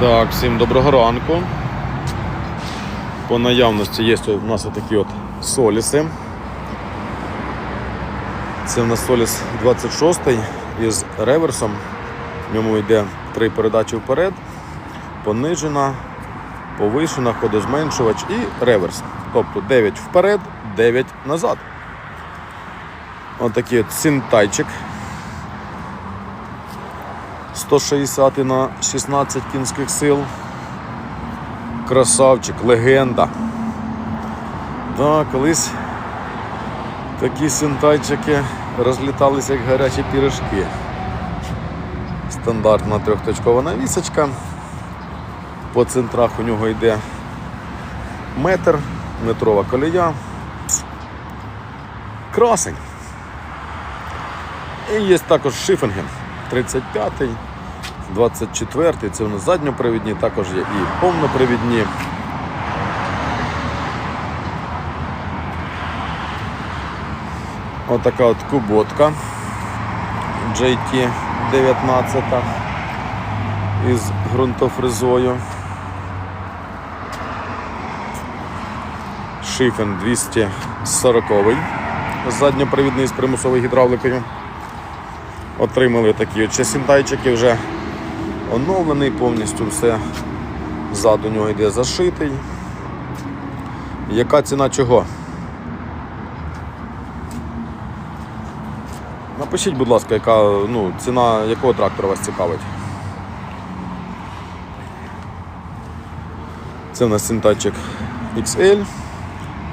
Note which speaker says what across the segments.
Speaker 1: Так, всім доброго ранку. По наявності є у нас такі от соліси. Це в нас соліс 26 із реверсом. В ньому йде три передачі вперед, понижена, повишена, ходозменшувач і реверс. Тобто 9 вперед, 9 назад. Ось такий от синтайчик 160 на 16 кінських сил. Красавчик, легенда. Да, колись такі синтайчики розліталися як гарячі пірожки. Стандартна трьохточкова навісочка. По центрах у нього йде метр, метрова колія. Красень. І є також шифінги. 35-й, 24-й, це у нас задньопривідні, також є і повнопривідні. Отака от куботка JT 19 із ґрунтофрезою. Шифен 240 задньопривідний з примусовою гідравликою. Отримали такі от часінтайчики вже оновлений, повністю все ззаду нього йде зашитий. Яка ціна чого? Напишіть, будь ласка, яка ну, ціна якого трактора вас цікавить. Це в нас синтайчик XL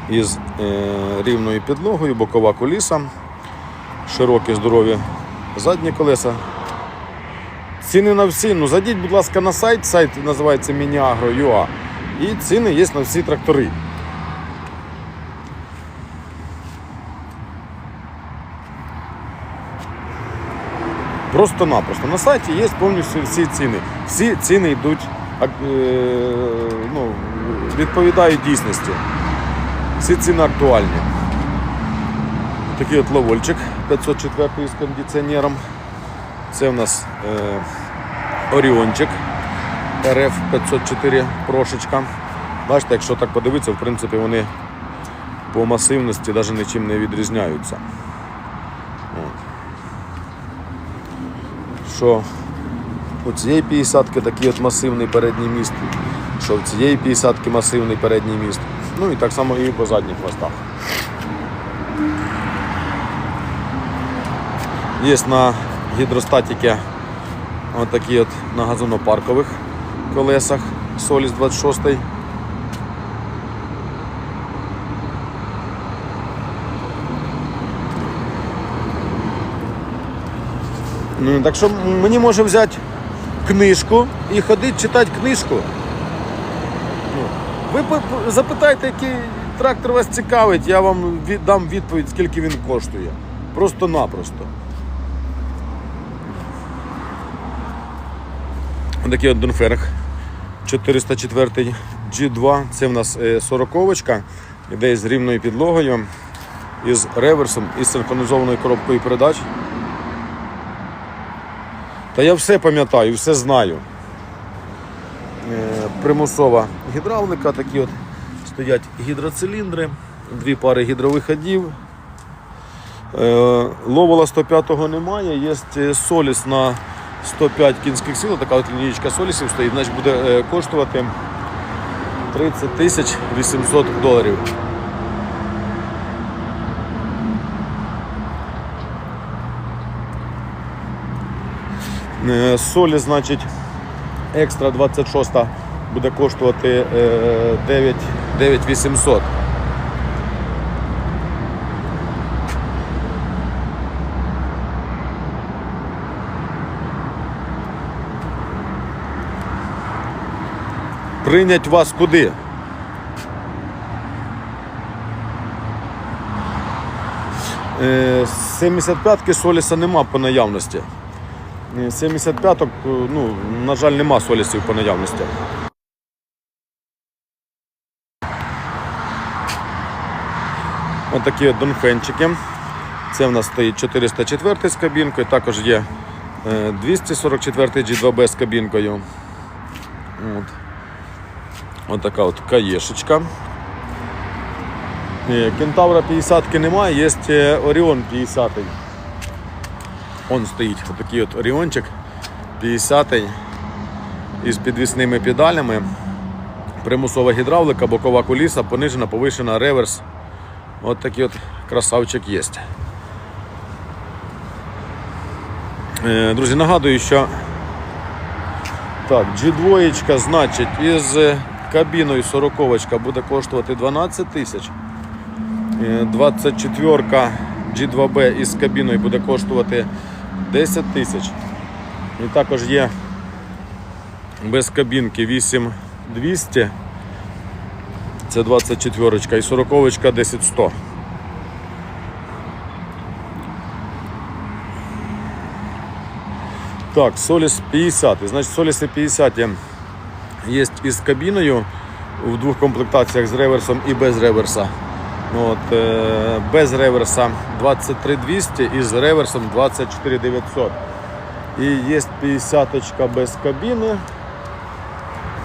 Speaker 1: із е, рівною підлогою, бокова коліса, широкі здорові задні колеса. Ціни на всі. Ну зайдіть, будь ласка, на сайт. Сайт називається Miniagro.ua і ціни є на всі трактори. Просто-напросто. На сайті є повністю всі ціни. Всі ціни йдуть, е, ну, відповідають дійсності. Всі ціни актуальні. Такий от ловольчик 504 з кондиціонером. Це у нас е, Оріончик РФ 504 прошечка. Бачите, якщо так подивитися, в принципі, вони по масивності навіть нічим не відрізняються. От. Що у цієї 50-ки такий от масивний передній міст, що в цієї 50-ки масивний передній міст. Ну і так само і по задніх хвостах. Є на гідростатіки отакі от на газонопаркових колесах Соліс 26. Ну, так що мені може взяти книжку і ходити читати книжку. Ну, Ви запитайте, який трактор вас цікавить, я вам дам відповідь, скільки він коштує. Просто-напросто. Такий от Дунферг 404 G2. Це в нас 40-очка, іде з рівною підлогою, із реверсом, із синхронізованою коробкою передач. Та я все пам'ятаю, все знаю. Е, Примусова гідравлика, такі от стоять гідроциліндри, дві пари гідровиходів. Е, Ловола 105-го немає, є е, соліс на 105 кінських сил, така от лінійка солісів стоїть, значить буде е, коштувати 30 тисяч 800 доларів. Е, Солі, значить, екстра 26 буде коштувати е, 9 9800. Прийнять вас куди? Е, 75-ки Соліса нема по наявності. 75-ок, ну, на жаль, нема солісів по наявності. Ось такі от донфенчики. Це в нас стоїть 404 з кабінкою, також є е, 244 G2B з кабінкою. От. От така от каєшечка. Е, Кентавра 50 немає, є е, Оріон 50. Он стоїть отакий от Оріончик 50 із підвісними педалями. Примусова гідравлика, бокова куліса, понижена, повишена, реверс. От такий от красавчик є. Е, Друзі, нагадую, що так, G2, значить, із кабіною 40 буде коштувати 12 тисяч. Е, 24 G2B із кабіною буде коштувати 10 тисяч. І також є без кабінки 8200. Це 24 і 40 10100. Так, Соліс 50. Значить, Соліси 50 є із кабіною в двох комплектаціях з реверсом і без реверса. Ну, От, е, без реверса 23200 і з реверсом 24900. І є 50 без кабіни.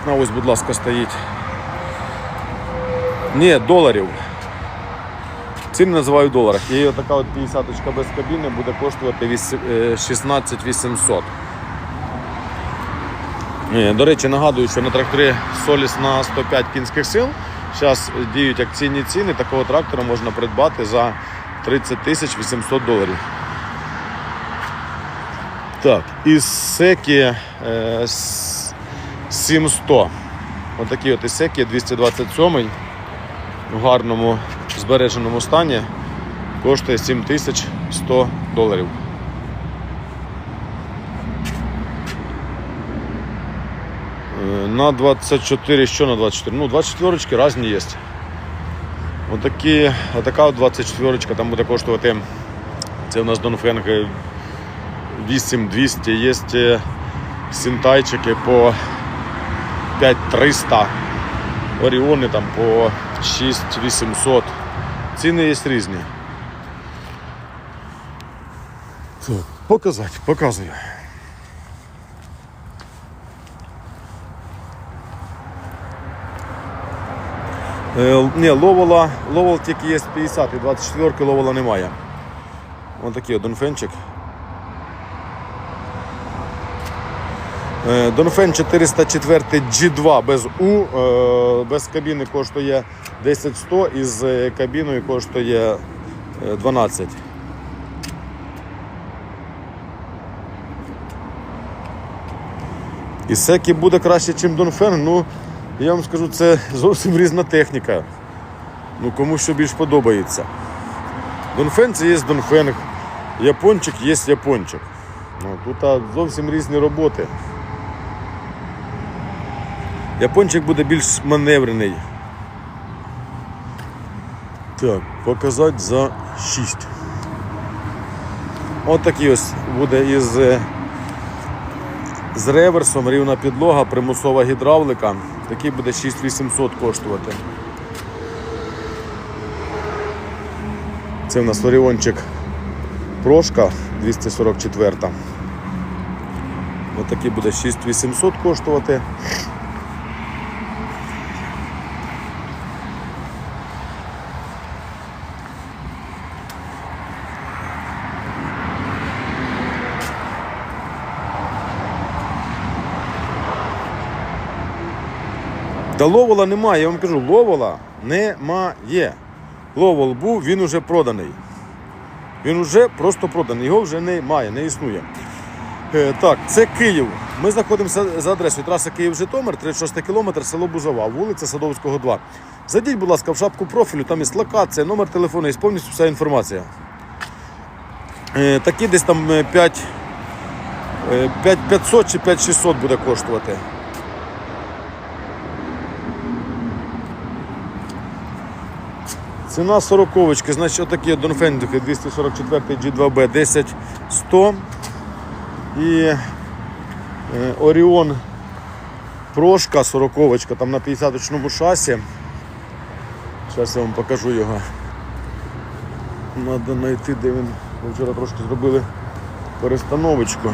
Speaker 1: А ось, будь ласка, стоїть. Ні, доларів. Ціни називаю в доларах. І така от 50 без кабіни буде коштувати віс- е, 16 800. Е, До речі, нагадую, що на тракторі Solis на 105 кінських сил зараз діють акційні ціни. Такого трактора можна придбати за 30 тисяч 800 доларів. Так, із секі е, 700. Отакий от ісекі 227 в гарному збереженому стані коштує 7100 доларів. На 24, що на 24? Ну, 24 різні є. Отакі, отака от 24 там буде коштувати. Це у нас Донфенг 8200. Є е, синтайчики по 5300. Оріони там по 6800. Ціни є різні. Так, показати, показую. Ні, ловола, ловол тільки є 50 і 24 ловола немає. Ось такий донфенчик. Е, Донфен 404 G2 без У, е, без кабіни коштує 10100 і з е, кабіною коштує е, 12. І секі буде краще, ніж Донфен, ну я вам скажу, це зовсім різна техніка. Ну кому що більш подобається. Донфен це є Донфен, япончик є япончик. Ну, тут зовсім різні роботи. Япончик буде більш маневрений. Так, показати за 6. От такий ось буде із е, з реверсом, рівна підлога, примусова гідравлика. Такий буде 6800 коштувати. Це в нас Оріончик Прошка 244. Ось такий буде 6800 коштувати. Та ловола немає, я вам кажу, ловола немає. Ловол був, він уже проданий. Він вже просто проданий, його вже немає, не існує. Е, так, це Київ. Ми знаходимося за адресою траса Київ-Житомир, 36 кілометр, село Бузова, вулиця Садовського, 2. Зайдіть, будь ласка, в шапку профілю, там є локація, номер телефону і повністю вся інформація. Е, такі десь там е, 5, е, 5500 чи 5600 буде коштувати. Ціна сороковочки, значить отакі Донфендухи 244 G2B 10 100 і е, Оріон Прошка сороковочка там на 50-очному шасі. Зараз я вам покажу його. Треба знайти, де він. Ми вчора трошки зробили перестановочку.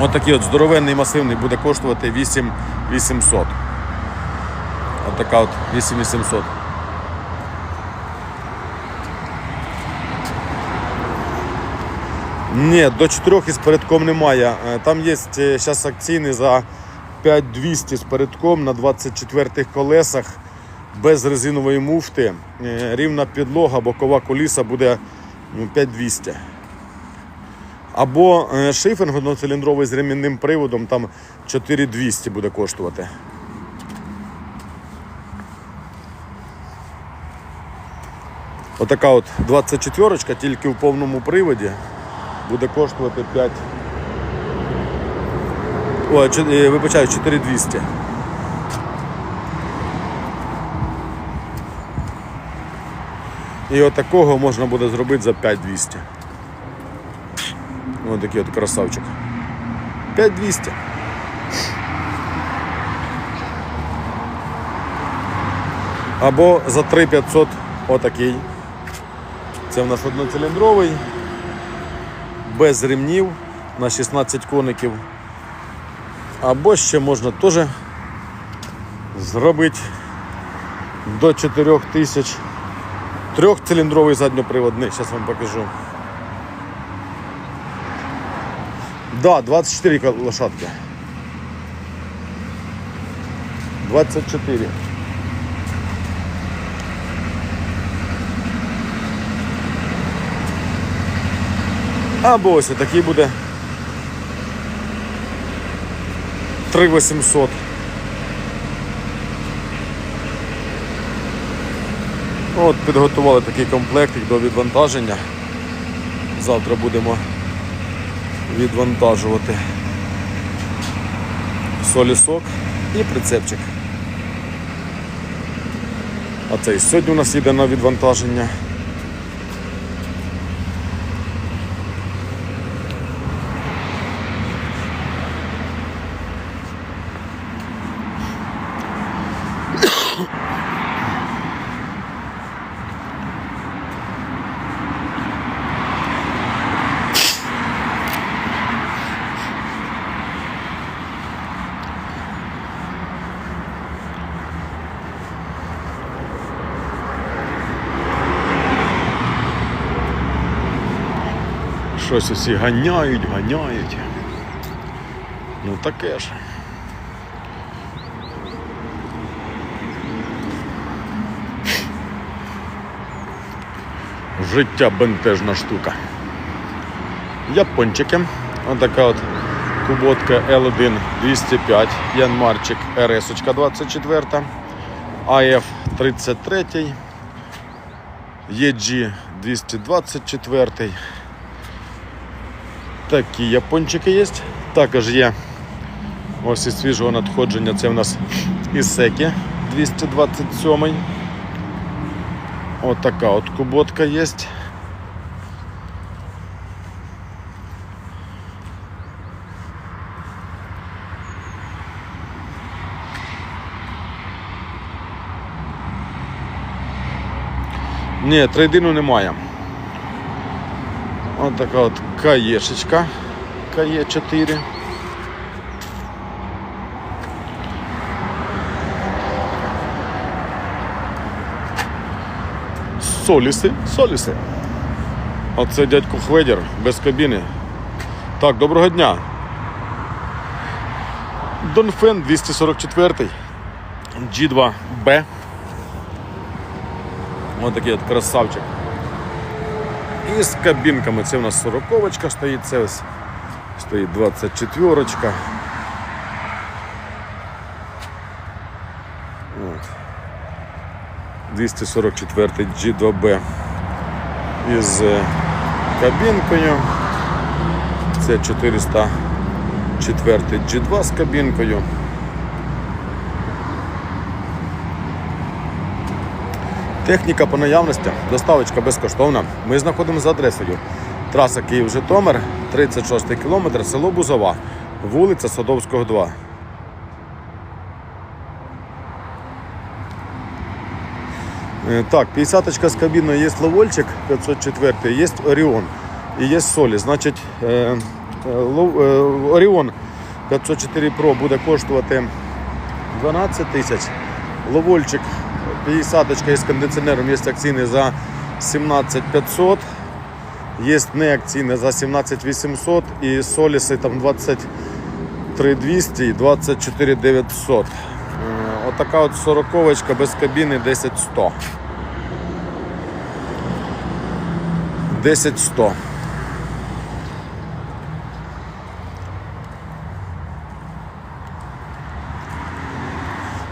Speaker 1: Отакий от здоровенний масивний буде коштувати 8800. Отака от 8800. Ні, до 4 із передком немає. Е, Там є зараз акційний за 5200 з передком на 24 колесах без резинової муфти. Е, Рівна підлога, бокова коліса буде ну, 5200. Або е, шифінг одноциліндровий з ремінним приводом, там 4200 буде коштувати. Отака от 24 тільки в повному приводі буде коштувати 5. Ой, е, вибачаю, 4200. І отакого можна буде зробити за 5200. Ось такий от красавчик. 5200. Або за 3500 отакий. Це в нас одноциліндровий, без ремнів на 16 коників. Або ще можна теж зробити до 4000 трьохциліндровий задньоприводний, зараз вам покажу. Да, 24 лошадки. 24. Або ось такий буде 3800. От підготували такий комплектик до відвантаження. Завтра будемо відвантажувати солісок і прицепчик. А цей сьогодні у нас йде на відвантаження. Щось усі ганяють, ганяють. Ну таке ж. Життя бентежна штука. Япончики. Отака от куботка L1 205, Янмарчик РС 24, АФ 33, EG 224. Такі япончики є. Також є ось із свіжого надходження. Це в нас Ісекі 227. Отака от куботка є. Ні, трейдину немає. Ось така от каєшечка. Кає 4. Соліси, соліси. Оце дядько Хведір без кабіни. Так, доброго дня. Донфен 244 G2B. Ось такий от красавчик. І з кабінками. Це у нас 40 стоїть, це ось стоїть 24 -очка. От. 244 G2B із е, кабінкою. Це 404 G2 з кабінкою. Техніка по наявності, доставочка безкоштовна. Ми знаходимося за адресою. Траса Київ-Житомир, 36 кілометр, село Бузова, вулиця Садовського, 2. Е, Так, 50 з кабіною є Ловольчик 504, є Оріон і є Солі. Значить, е, е, Оріон 504 Pro буде коштувати 12 тисяч. Ловольчик 50 із кондиціонером є акційний за 17 500. Є неакційний за 17 800 і соліси там 23 200 і 24 900. Е, Отака от сороковочка без кабіни 10 100.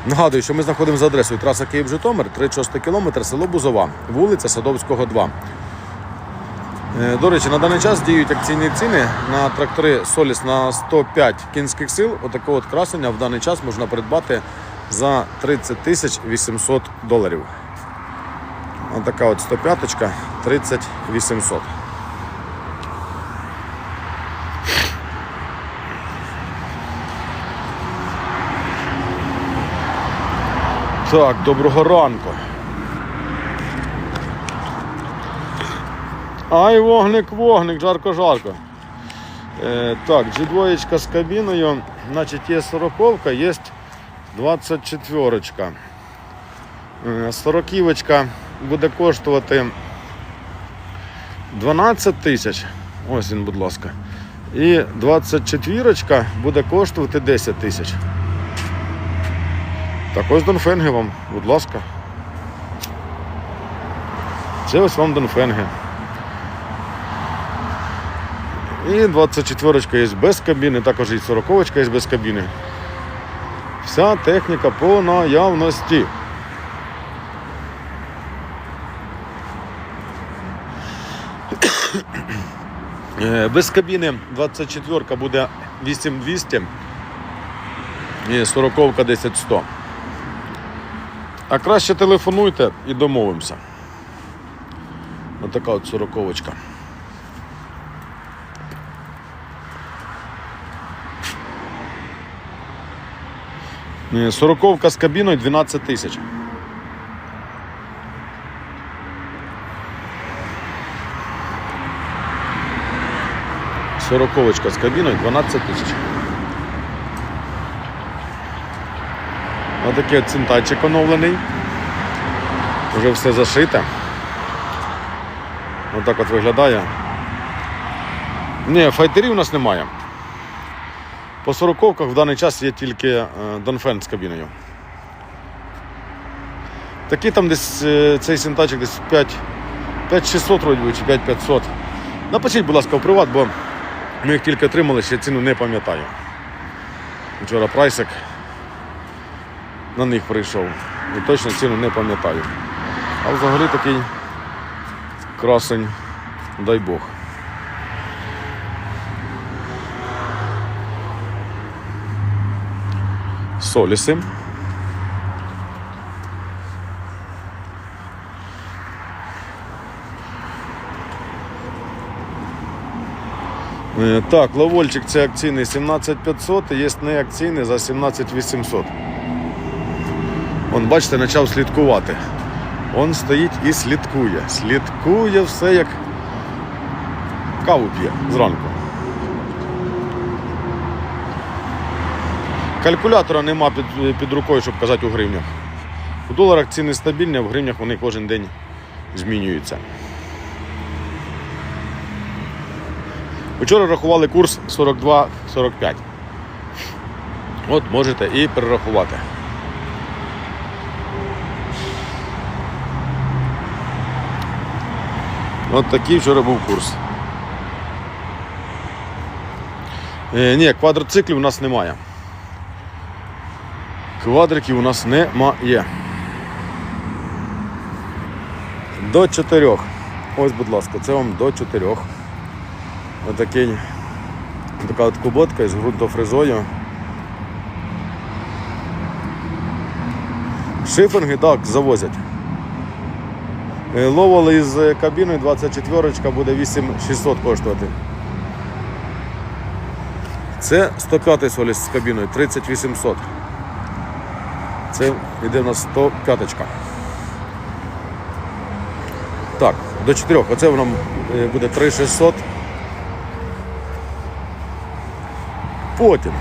Speaker 1: Нагадую, що ми знаходимося за адресою траса Київ-Житомир, 36 км, село Бузова, вулиця Садовського, 2. Е, До речі, на даний час діють акційні ціни на трактори Соліс на 105 кінських сил. Отакого от красення в даний час можна придбати за 30 тисяч 800 доларів. Отака от 105 30 800. Так, доброго ранку. Ай, вогник, вогник, жарко, жарко. Е, так, G2 з кабіною, значить, є 40, є 24. Е, 40 буде коштувати 12 тисяч. Ось він, будь ласка. І 24 буде коштувати 10 тисяч. Так ось Донфенги вам, будь ласка. Це ось вам Донфенги. І 24 є без кабіни, також і 40 є без кабіни. Вся техніка по наявності. Е, Без кабіни 24 буде 8200 і 40 10 100. А краще телефонуйте і домовимося. Ось така от сороковочка. Е, Сороковка з кабіною 12 тисяч. Сороковочка з кабіною 12 тисяч. Ось такий от цинтачик оновлений. Вже все зашите. Ось так от виглядає. Ні, файтерів у нас немає. По сороковках в даний час є тільки е, Донфен з кабіною. Такий там десь е, цей синтачик десь 5600 вроді чи 5500. Напишіть, будь ласка, в приват, бо ми їх тільки отримали, ще ціну не пам'ятаю. Вчора прайсик на них прийшов. І точно ціну не пам'ятаю. А взагалі такий красень, дай Бог. Соліси. Е, Так, лавольчик це акційний 17500, є неакційний за 17800. Он, бачите, почав слідкувати. Он стоїть і слідкує. Слідкує все як каву п'є зранку. Калькулятора нема під, під рукою, щоб казати у гривнях. У доларах ціни стабільні, а в гривнях вони кожен день змінюються. Вчора рахували курс 42-45. От можете і перерахувати. От такий вчора був курс. Е, ні, квадроциклів у нас немає. Квадриків у нас немає. До чотирьох. Ось, будь ласка, це вам до чотирьох. Отакий, така от куботка із ґрунтофрезою. Шифинги так завозять. Е, Ловол із кабіною 24 буде 8600 коштувати. Це 105 соліс з кабіною 30800. Це йде на 105. Так, до 4. Оце воно е, буде 3600. Потім.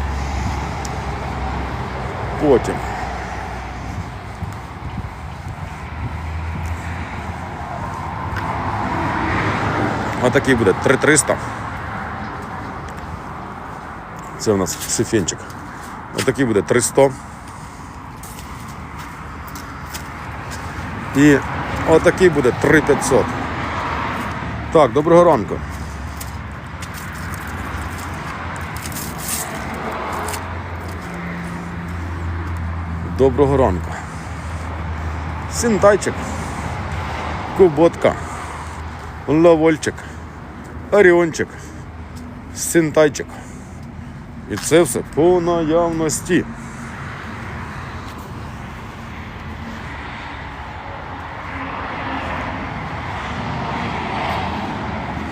Speaker 1: Потім. Отакий буде 3300. Це у нас сифенчик. Отакий буде 300. І отакий буде 3500. Так, доброго ранку. Доброго ранку. Сintайчик, Куботка, Лавольчик, Оріончик, Сintайчик. І це все по наявності.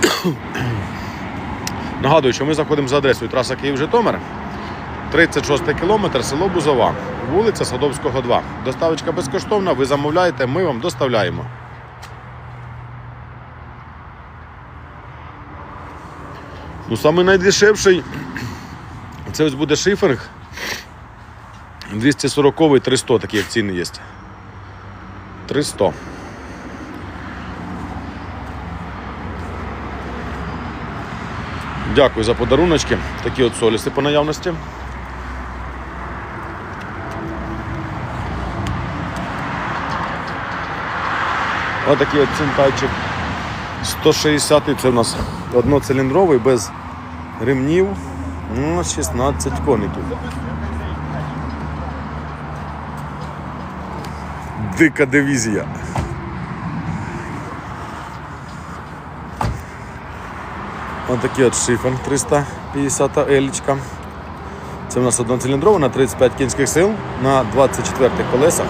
Speaker 1: Нагадую, що ми заходимо за адресою траса Київ-Житомир. 36 кілометр, село Бузова, вулиця Садовського, 2. Доставочка безкоштовна, ви замовляєте, ми вам доставляємо. Ну, самий найдешевший це ось буде шиферг. 240 300 такі акційні є. 300. Дякую за подаруночки. Такі от соліси по наявності. Отакий от цинтайчик 160 це у нас одноциліндровий без ремнів ну, 16 коників. Дика дивізія. Отакий от шифен 350 елічка. Це у нас одноциліндрова на 35 кінських сил на 24 колесах.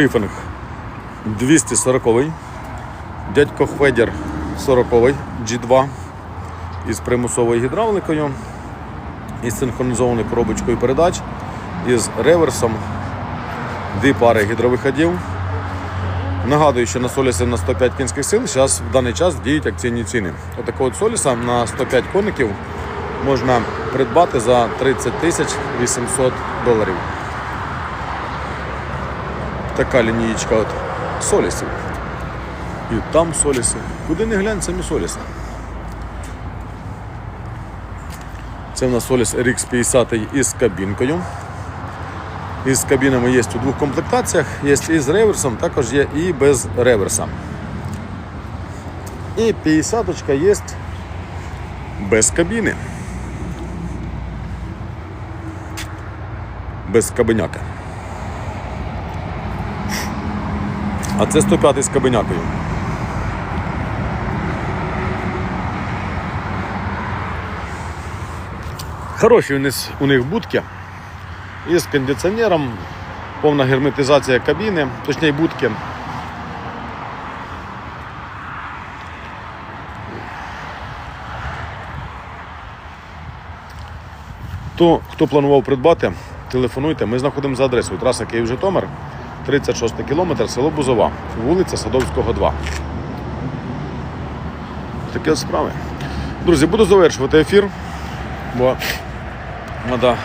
Speaker 1: Шифинг 240 Дядько Хведір 40 G2 із примусовою гідравликою, із синхронізованою коробочкою передач, із реверсом, дві пари гідровиходів. Нагадую, що на Солісі на 105 кінських сил зараз в даний час діють акційні ціни. Отакого от Соліса на 105 коників можна придбати за 30 тисяч 800 доларів. Така лінієчка от Солісів. І там Соліси. Куди не глянь, самі Соліси. Це в нас Соліс RX 50 із кабінкою. Із кабінами є у двох комплектаціях, є і з реверсом, також є і без реверса. І 50 є без кабіни. Без кабиняка. А це 105 з кабинякою. Хороші у них, будки. І з кондиціонером, повна герметизація кабіни, точніше будки. То, хто планував придбати, телефонуйте. Ми знаходимо за адресою траса Київ-Житомир, 36 кілометр, село Бузова, вулиця Садовського, 2. Таке справи. Друзі, буду завершувати ефір, бо треба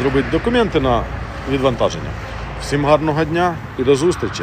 Speaker 1: зробити документи на відвантаження. Всім гарного дня і до зустрічі!